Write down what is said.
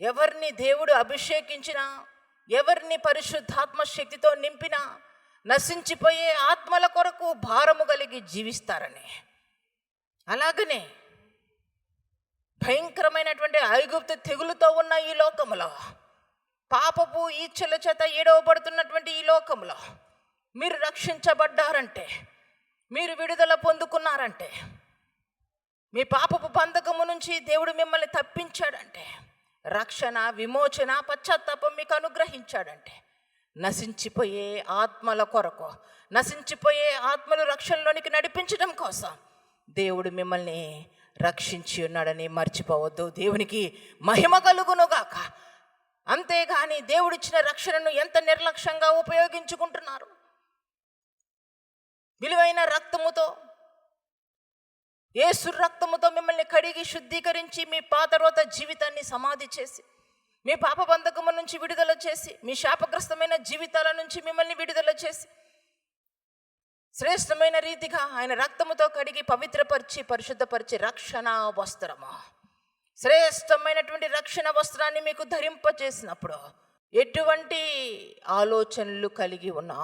ఎవరిని దేవుడు అభిషేకించినా ఎవరిని పరిశుద్ధాత్మ శక్తితో నింపినా నశించిపోయే ఆత్మల కొరకు భారము కలిగి జీవిస్తారని. అలాగనే భయంకరమైనటువంటి ఐగుప్తు తెగులుతో ఉన్న ఈ లోకములో పాపపు ఈచ్ఛల చేత ఏడవబడుతున్నటువంటి ఈ లోకంలో మీరు రక్షించబడ్డారంటే మీరు విడుదల పొందుకున్నారంటే మీ పాపపు బంధకము నుంచి దేవుడు మిమ్మల్ని తప్పించాడంటే రక్షణ విమోచన పశ్చాత్తాపం మీకు అనుగ్రహించాడంటే. నశించిపోయే ఆత్మల కొరకు నశించిపోయే ఆత్మలు రక్షణలోనికి నడిపించడం కోసం దేవుడు మిమ్మల్ని రక్షించి ఉన్నాడని మర్చిపోవద్దు. దేవునికి మహిమ కలుగునుగాక. అంతేగాని దేవుడిచ్చిన రక్షణను ఎంత నిర్లక్ష్యంగా ఉపయోగించుకుంటున్నారు? విలువైన రక్తముతో ఏసు రక్తముతో మిమ్మల్ని కడిగి శుద్ధీకరించి మీ పాతరోత జీవితాన్ని సమాధి చేసి మీ పాప బంధకము నుంచి విడుదల చేసి మీ శాపగ్రస్తమైన జీవితాల నుంచి మిమ్మల్ని విడుదల చేసి శ్రేష్టమైన రీతిగా ఆయన రక్తముతో కడిగి పవిత్రపరిచి పరిశుద్ధపరిచి రక్షణ వస్త్రము. శ్రేష్టమైనటువంటి రక్షణ వస్త్రాన్ని మీకు ధరింపచేసినప్పుడు ఎటువంటి ఆలోచనలు కలిగి ఉన్నా?